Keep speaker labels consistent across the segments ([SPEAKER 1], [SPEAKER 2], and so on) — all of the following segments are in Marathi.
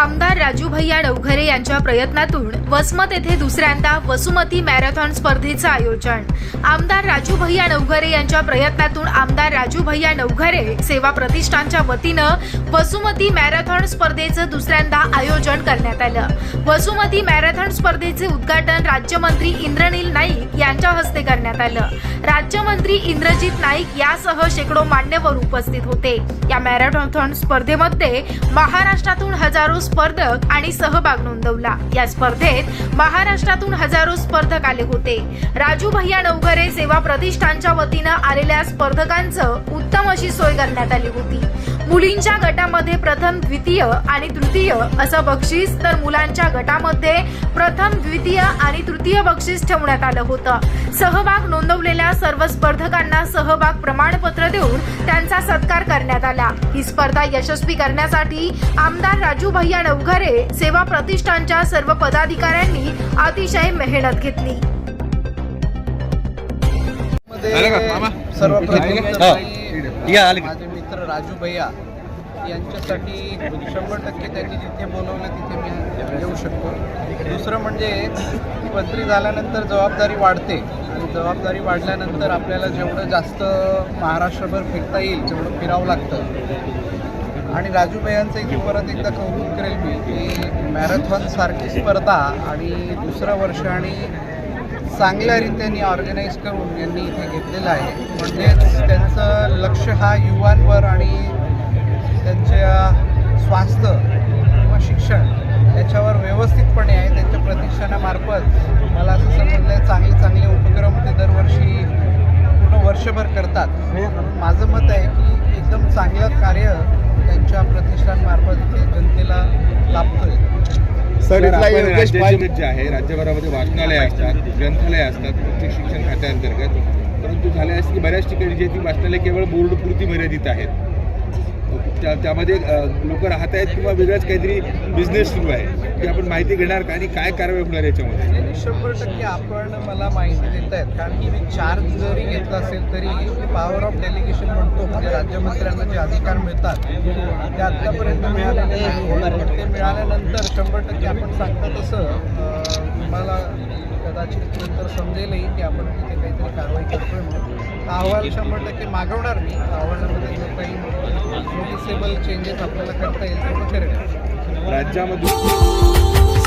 [SPEAKER 1] आमदार राजू भैया नवघरे यांच्या प्रयत्नातून वसमत येथे दुसऱ्यांदा वसुमती मॅरेथॉन स्पर्धेचं आयोजन. आमदार राजू भैया नवघरे यांच्या प्रयत्नातून आमदार राजू भैया नवघरे सेवा प्रतिष्ठानच्या वतीनं वसुमती मॅरेथॉन स्पर्धेचं दुसऱ्यांदा आयोजन करण्यात आलं. वसुमती मॅरेथॉन स्पर्धेचे उद्घाटन राज्यमंत्री इंद्रनील नाईक यांच्या हस्ते करण्यात आलं. राज्यमंत्री इंद्रजित नाईक यासह शेकडो मान्यवर उपस्थित होते. या मॅरेथॉन स्पर्धेमध्ये महाराष्ट्रातून हजारो स्पर्धक आणि सहभाग नोंदवला. या स्पर्धेत महाराष्ट्रातून हजारो स्पर्धक आले होते. राजू भैया नवघरे सेवा प्रतिष्ठानच्या वतीनं आलेल्या स्पर्धकांचं उत्तम अशी सोय करण्यात आली होती. मुलींच्या गटामध्ये प्रथम द्वितीय आणि तृतीय असं बक्षीस तर मुलांच्या गटामध्ये प्रथम द्वितीय आणि तृतीय बक्षीस ठेवण्यात आलं होतं. सहभाग नोंदवलेल्या सर्व स्पर्धकांना सहभाग प्रमाणपत्र देऊन त्यांचा सत्कार करण्यात आला. ही स्पर्धा यशस्वी करण्यासाठी आमदार राजू भैया नवघरे सेवा प्रतिष्ठानच्या सर्व पदाधिकाऱ्यांनी अतिशय मेहनत घेतली.
[SPEAKER 2] तर
[SPEAKER 3] हा. या?
[SPEAKER 2] माझे मित्र राजू भैया यांच्यासाठी शंभर टक्के त्यांनी जिथे बोलवलं तिथे मी येऊ शकतो. दुसरं म्हणजे मंत्री झाल्यानंतर जबाबदारी वाढते. आणि जबाबदारी वाढल्यानंतर आपल्याला जेवढं जास्त महाराष्ट्रभर फिरता येईल तेवढं फिरावं लागतं. आणि राजू भैयांचं इथे परत एकदा कौतुक करेल मी की मॅरेथॉन सारखी स्पर्धा आणि दुसरं वर्ष आणि चांगल्या रीतीने ऑर्गनाईज करून यांनी इथे घेतलेलं आहे. म्हणजेच त्यांचं लक्ष हा युवांवर आणि त्यांच्या स्वास्थ्य किंवा शिक्षण याच्यावर व्यवस्थितपणे आहे त्यांच्या प्रतिष्ठानामार्फत मला असं समजलं आहे चांगले चांगले उपक्रम ते दरवर्षी पूर्ण वर्षभर करतात. म्हणून माझं मत आहे की एकदम चांगलं कार्य त्यांच्या प्रतिष्ठानमार्फत इथे जनतेला लाभतोय.
[SPEAKER 3] सर जे आहे. राज्यभरामध्ये वाचनालय असतात ग्रंथालय असतात प्रत्येक शिक्षण खात्याअंतर्गत परंतु झाले असं की बऱ्याच ठिकाणी जे ती वाचनालय केवळ बोर्डपुरती मर्यादित आहेत. त्या त्यामध्ये लोक राहत आहेत किंवा वेगळाच काहीतरी बिझनेस सुरू आहे की आपण माहिती घेणार का आणि काय कारवाई होणार याच्यामध्ये?
[SPEAKER 2] शंभर टक्के आपण मला माहिती देत आहेत. कारण की मी चार्ज जरी घेतला असेल तरी पॉवर ऑफ डेलिगेशन म्हणतो म्हणजे राज्यमंत्र्यांना जे अधिकार मिळतात ते आत्तापर्यंत मिळालेले ते मिळाल्यानंतर शंभर टक्के आपण सांगता तसं मला कदाचित नंतर समजेलही की आपण तिथे काहीतरी कारवाई करतोय म्हणून. अहवाल शंभर टक्के मागवणार मी. अहवालामध्ये जो काही नोटिसेबल चेंजेस आपल्याला करता येईल तेवढं करेल
[SPEAKER 3] राज्यामध्ये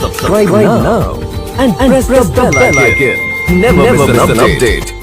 [SPEAKER 4] subscribe now and, press, the bell icon. Never, miss an update.